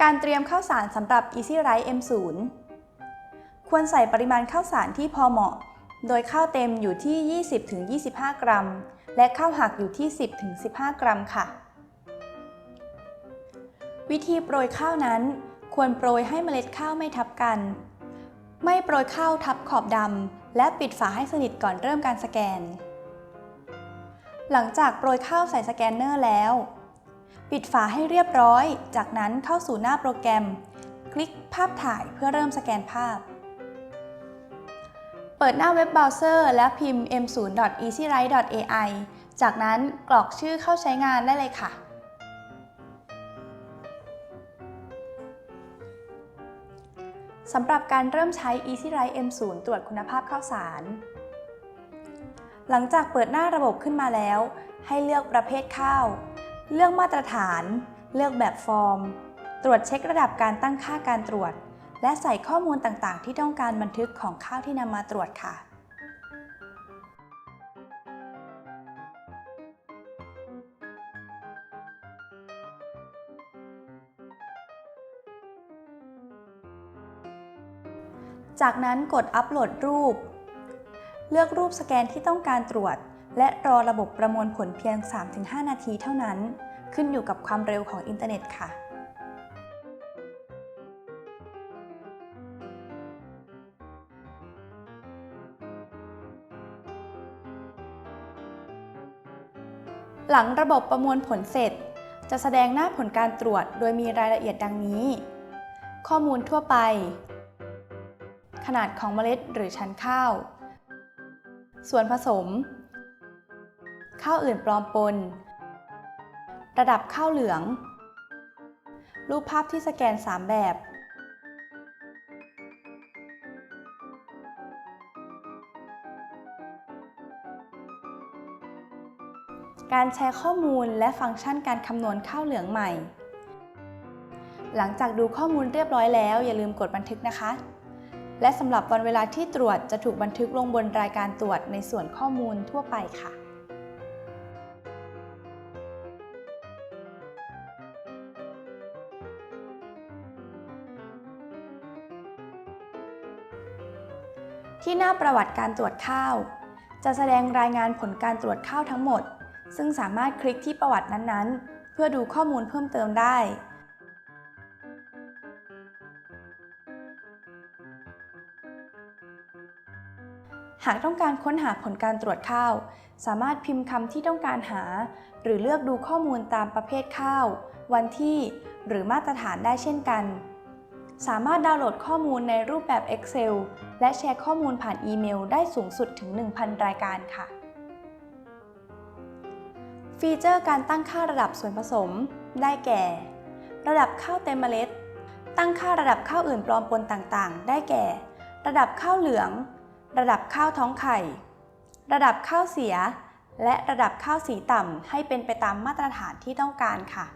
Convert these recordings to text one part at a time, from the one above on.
การเตรียมข้าวสารสำหรับ Easy Rice M0 ควรใส่ปริมาณข้าวสารที่พอเหมาะ โดยข้าวเต็มอยู่ที่ 20-25 กรัม และข้าวหักอยู่ที่ 10-15 กรัมค่ะ วิธีโปรยข้าวนั้น ควรโปรยให้เมล็ดข้าวไม่ทับกัน ไม่โปรยข้าวทับขอบดำและปิดฝาให้สนิทก่อนเริ่มการสแกน หลังจากโปรยข้าวใส่สแกนเนอร์แล้ว ปิดฝาให้เรียบร้อย จากนั้นเข้าสู่หน้าโปรแกรม คลิกภาพถ่ายเพื่อเริ่มสแกนภาพ เปิดหน้าเว็บเบราว์เซอร์และพิมพ์ m0.easywrite.ai จากนั้นกรอกชื่อเข้าใช้งานได้เลยค่ะ สำหรับการเริ่มใช้ EasyWrite M0 ตรวจคุณภาพข้าวสาร หลังจากเปิดหน้าระบบขึ้นมาแล้ว ให้เลือกประเภทข้าว เลือกมาตรฐาน เลือกแบบฟอร์ม ตรวจเช็คระดับการตั้งค่าการตรวจ และใส่ข้อมูลต่างๆ ที่ต้องการบันทึกของข้าวที่นำมาตรวจค่ะจากนั้นกดอัปโหลดรูป เลือกรูปสแกนที่ต้องการตรวจ และรอระบบประมวลผลเพียง 3-5 นาทีเท่านั้น ขึ้นอยู่กับความเร็วของอินเทอร์เน็ตค่ะ หลังระบบประมวลผลเสร็จ จะแสดงหน้าผลการตรวจโดยมีรายละเอียดดังนี้ ข้อมูลทั่วไป ขนาดของเมล็ดหรือชั้นข้าว ส่วนผสม ข้าวอื่นปลอมปน ระดับข้าวเหลือง รูปภาพที่สแกน 3 แบบ การแชร์ข้อมูลและฟังก์ชันการคำนวณข้าวเหลืองใหม่ หลังจากดูข้อมูลเรียบร้อยแล้ว อย่าลืมกดบันทึกนะคะและสำหรับวันเวลาที่ตรวจจะถูกบันทึกลงบนรายการตรวจในส่วนข้อมูลทั่วไปค่ะ ที่หน้าประวัติการตรวจข้าว จะแสดงรายงานผลการตรวจข้าวทั้งหมด ซึ่งสามารถคลิกที่ประวัตินั้นๆ เพื่อดูข้อมูลเพิ่มเติมได้ หากต้องการค้นหาผลการตรวจข้าว สามารถพิมพ์คำที่ต้องการหา หรือเลือกดูข้อมูลตามประเภทข้าว วันที่ หรือมาตรฐานได้เช่นกัน สามารถดาวน์โหลดข้อมูลในรูปแบบ Excel และแชร์ข้อมูลผ่านอีเมลได้สูงสุดถึง 1,000 รายการค่ะ ฟีเจอร์การตั้งค่าระดับส่วนผสม ได้แก่ ระดับข้าวเต็มเมล็ด ตั้งค่าระดับข้าวอื่นปลอมปนต่างๆ ได้แก่ ระดับข้าวเหลือง ระดับข้าวท้องไข่ ระดับข้าวเสีย และระดับข้าวสีต่ำให้เป็นไปตามมาตรฐานที่ต้องการค่ะ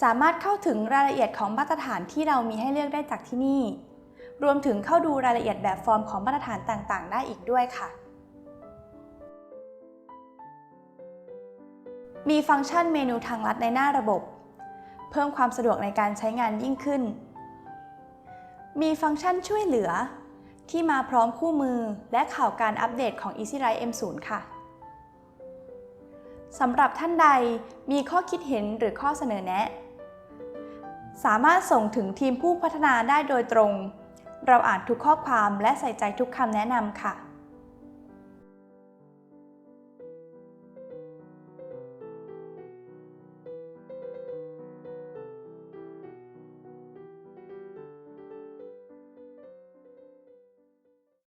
สามารถเข้าถึงรายละเอียดของมาตรฐานที่เรามีให้เลือกได้จากที่นี่ รวมถึงเข้าดูรายละเอียดแบบฟอร์มของมาตรฐานต่างๆ ได้อีกด้วยค่ะ มีฟังก์ชันเมนูทางลัดในหน้าระบบ เพิ่มความสะดวกในการใช้งานยิ่งขึ้น มีฟังก์ชันช่วยเหลือ ที่มาพร้อมคู่มือและข่าวการอัปเดตของ EasyWrite M0 ค่ะสำหรับท่านใดมีข้อคิดเห็นหรือข้อเสนอแนะ สามารถส่งถึงทีมผู้พัฒนาได้โดยตรง เราอ่านทุกข้อความและใส่ใจทุกคำแนะนำค่ะ